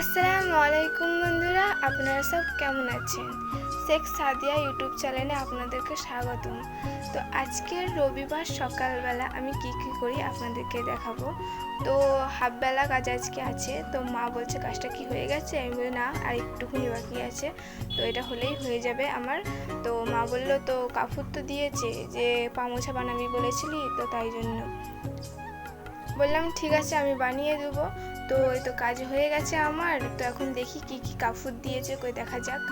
আসসালামু আলাইকুম বন্ধুরা, আপনারা সব কেমন আছেন? শেখ সাদিয়া ইউটিউব চ্যানেলে আপনাদেরকে স্বাগতম। তো আজকের রবিবার সকালবেলা আমি কি কি করি আপনাদেরকে দেখাবো। তো হাফবেলা কাজ আজকে আছে, তো মা বলছে কাজটা কি হয়ে গেছে? আমি বলি, না আর একটুখানি বাকি আছে। তো এটা হলেই হয়ে যাবে আমার। তো মা বলল, তো কাপড় তো দিয়েছে, যে পামোছা বানাবি বলেছিলি, তো তাই জন্য। বললাম, ঠিক আছে, আমি বানিয়ে দেবো। তো এই তো কাজ হয়ে গেছে আমার। তো এখন দেখি কি কি কাপড় দিয়েছে, কই দেখা যাক।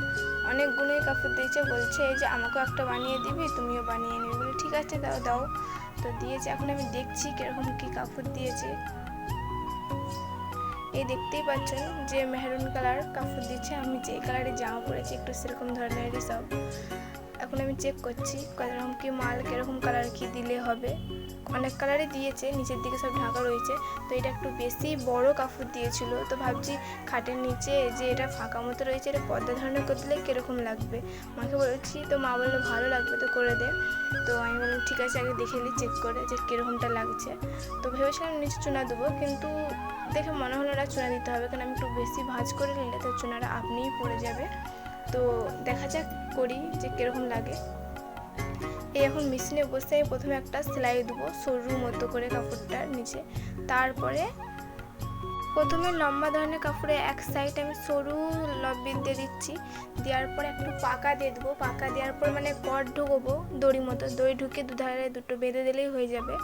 অনেকগুলোই কাপড় দিয়েছে, বলছে যে আমাকেও একটা বানিয়ে দিবি, তুমিও বানিয়ে নিবি। বলে, ঠিক আছে, দাও দাও। তো দিয়েছে, এখন আমি দেখছি কীরকম কি কাপড় দিয়েছে। এই দেখতেই পাচ্ছেন যে মেহরুন কালার কাপড় দিচ্ছে, আমি যে কালারের জামা পরেছি, একটু সেরকম ধরনেরই সব। এখন আমি চেক করছি কীরকম কি মাল, কীরকম কালার কি দিলে হবে। অনেক কালারই দিয়েছে, নিচের দিকে সব ঢাকা রয়েছে। তো এটা একটু বেশি বড় কাপড় দিয়েছিল। তো ভাবছি খাটের নিচে যে এটা ফাঁকা মতো রয়েছে, এটা পর্দা ধরনের করে দিলে কীরকম লাগবে? মাকে বলেছি, তো মা বলল ভালো লাগবে, তো করে দে। তো আমি বললাম, ঠিক আছে, আগে দেখে নিই চেক করে, যে কীরকমটা লাগছে। তো ভেবেছিলাম নিচে চুনা দেবো, কিন্তু দেখে মনে হলো না চুনা দিতে হবে, কারণ আমি একটু বেশি ভাজ করে নিলে তো চুনাটা আপনিই পড়ে যাবে। তো দেখা যাক করি যে কীরকম লাগে। এই এখন মেশিনে বসে আমি প্রথমে একটা সেলাই দেবো সরু মতো করে কাপড়টার নিচে। তারপরে প্রথমে লম্বা ধরনের কাপড়ে এক সাইড আমি সরু লব্বির দিয়ে দিচ্ছি। দেওয়ার পর একটু পাকা দিয়ে দেবো। পাকা দেওয়ার পর মানে কট ঢুকবো দড়ি মতো। দড়ি ঢুকে দুধারে দুটো বেঁধে দিলেই হয়ে যাবে।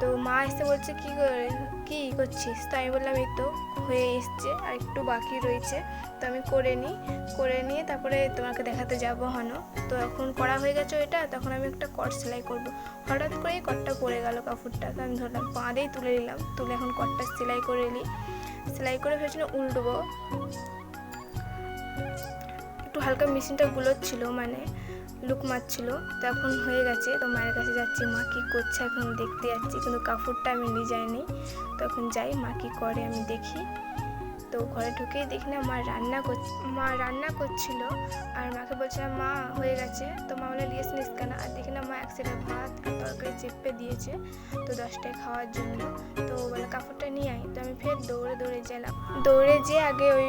তো মা এসে বলছে, কি করে কি করছিস? তো আমি বললাম, এই তো হয়ে এসছে, আর একটু বাকি রয়েছে। তো আমি করে নিই, করে নিয়ে তারপরে তোমাকে দেখাতে যাব হনো। তো এখন করা হয়ে গেছে ওইটা তখন আমি একটা কট সেলাই করব। হঠাৎ করেই কটটা পড়ে গেল কাপড়টা, তো আমি ধরলাম বাঁধেই তুলে নিলাম, তুলে এখন কটটা সেলাই করে নিই। সেলাই করে ভেবেছিলাম উল্টবো একটু হালকা মেশিনটা গুলোচ্ছিল মানে লুক মারছিল, তো এখন হয়ে গেছে। তো মায়ের কাছে যাচ্ছি, মা কী করছে এখন দেখতে যাচ্ছি, কিন্তু কাপড়টা আমি নিয়ে যাইনি তখন যাই, মা কী করে আমি দেখি। তো ঘরে ঢুকেই দেখি না, মা রান্না কর, মা রান্না করছিল, আর মাকে বলছিলাম মা হয়ে গেছে। তো মা বলে লিয়েস নিস কেন? আর দেখি না, মা এক সাইডে ভাত আর তরকারি চেপে দিয়েছে, তো দশটায় খাওয়ার জন্য। তো বলে, কাপড়টা নিয়ে আই তো আমি ফের দৌড়ে দৌড়ে গেলাম। দৌড়ে যেয়ে আগে ওই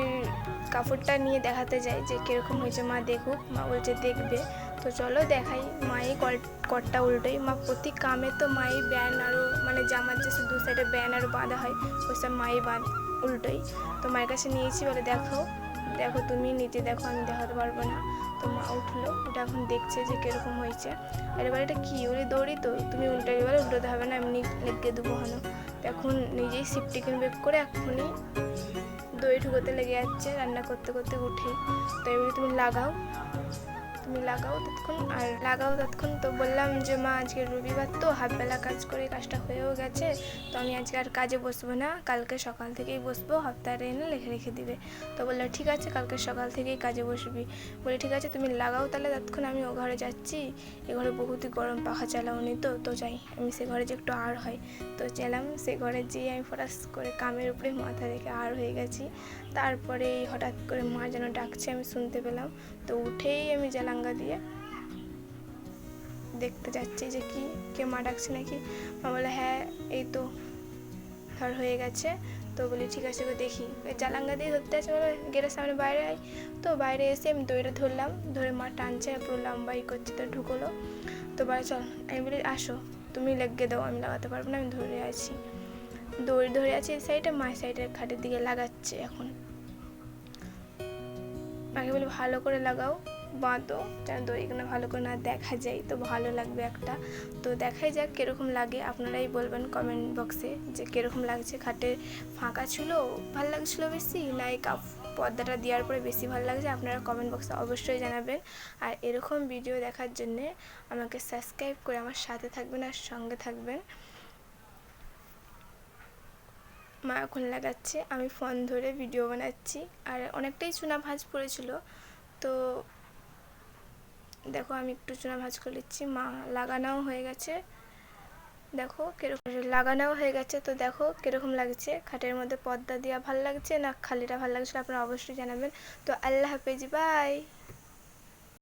কাপড়টা নিয়ে দেখাতে যাই যে কীরকম হয়েছে, মা দেখুক। মা বলছে, দেখবে। তো চলো দেখাই মাই কল, কটটা উল্টোই। মা প্রতি কামে তো মাই ব্যান আরও মানে জামার যে দু সাইডে ব্যান আরও বাঁধা হয় ওইসব মাই বাঁধ উল্টোই। তো মায়ের কাছে নিয়েছি বলে, দেখো দেখো তুমি নিজে দেখো আমি দেখাতে পারব না। তো মা উঠল ওটা এখন দেখছে যে কীরকম হয়েছে। এবার এটা কী, ওরে দৌড়ি তো, তুমি উল্টাই এবারে উল্টোতে হবে না, এমনি লেগে দেবো তো এখন নিজেই সিপটিকেন বেক করে এখনই দই ঢুকোতে লেগে যাচ্ছে, রান্না করতে করতে উঠেই তো এবারে তুমি লাগাও। তুমি লাগাও ততক্ষণ। আর লাগাও ততক্ষণ তো বললাম যে, মা, আজকে রবিবার তো হাফবেলা কাজ করে কাজটা হয়েও গেছে। তো আমি আজকে আর কাজে বসবো না। কালকে সকাল থেকেই বসবো। হপ্তাহে এনে লেখে রেখে দিবে। তো বলল, ঠিক আছে, কালকে সকাল থেকেই কাজে বসবি। বলে, ঠিক আছে, তুমি লাগাও তাহলে ততক্ষণ আমি ও ঘরে যাচ্ছি। এ ঘরে বহুতই গরম, পাখা চালাওনি তো। তো যাই, আমি সে ঘরে যে একটু আর হয়। তো গেলাম সে ঘরে যেয়ে আমি ফটাস করে কামের উপরে মাথা রেখে আর হয়ে গেছি। তারপরে হঠাৎ করে মা যেন ডাকছে, আমি শুনতে পেলাম। তো উঠেই আমি জালাঙ্গা দিয়ে দেখতে যাচ্ছি যে কি, কে মা ডাকছে নাকি? মা বলে হ্যাঁ এই তো ধর হয়ে গেছে। তো বলি, ঠিক আছে গো দেখি। জালাঙ্গা দিয়ে ধরতে আছে বলে গেটের সামনে বাইরে আই তো বাইরে এসে আমি দইটা ধরলাম, ধরে মা টানছে, পুরো লম্বাই করছে, তো ঢুকলো। তো বাড়ি চল। আমি বলি, আসো, তুমি লেগে দাও, আমি লাগাতে পারব না, আমি ধরে আছি। দড়ি ধরে আছি এই সাইডে মায়ের সাইডের খাটের দিকে লাগাচ্ছে এখন। মাকে বলি, ভালো করে লাগাও। বাঁধো, যেন দড়িগুলো ভালো করে না দেখা যায়, তো ভালো লাগবে একটা। তো দেখাই যাক কীরকম লাগে, আপনারাই বলবেন কমেন্ট বক্সে যে কীরকম লাগছে। খাটে ফাঁকা ছিল, ভালো লাগছিল বেশি না এই কাপ পর্দাটা দেওয়ার পরে বেশি ভালো লাগছে, আপনারা কমেন্ট বক্সে অবশ্যই জানাবেন। আর এরকম ভিডিও দেখার জন্যে আমাকে সাবস্ক্রাইব করে আমার সাথে থাকবেন আর সঙ্গে থাকবেন। মা এখন লাগাচ্ছে, আমি ফোন ধরে ভিডিও বানাচ্ছি, আর অনেকটাই চুনা ভাঁজ পড়েছিল, তো দেখো, আমি একটু চুনা ভাজ করে নিচ্ছি। মা, লাগানোও হয়ে গেছে। দেখো, কীরকম লাগানোও হয়ে গেছে। তো দেখো, কীরকম লাগছে? খাটের মধ্যে পর্দা দেওয়া ভালো লাগছে না খালিটা ভালো লাগছে? আপনারা অবশ্যই জানাবেন। তো আল্লাহ হাফেজ বাই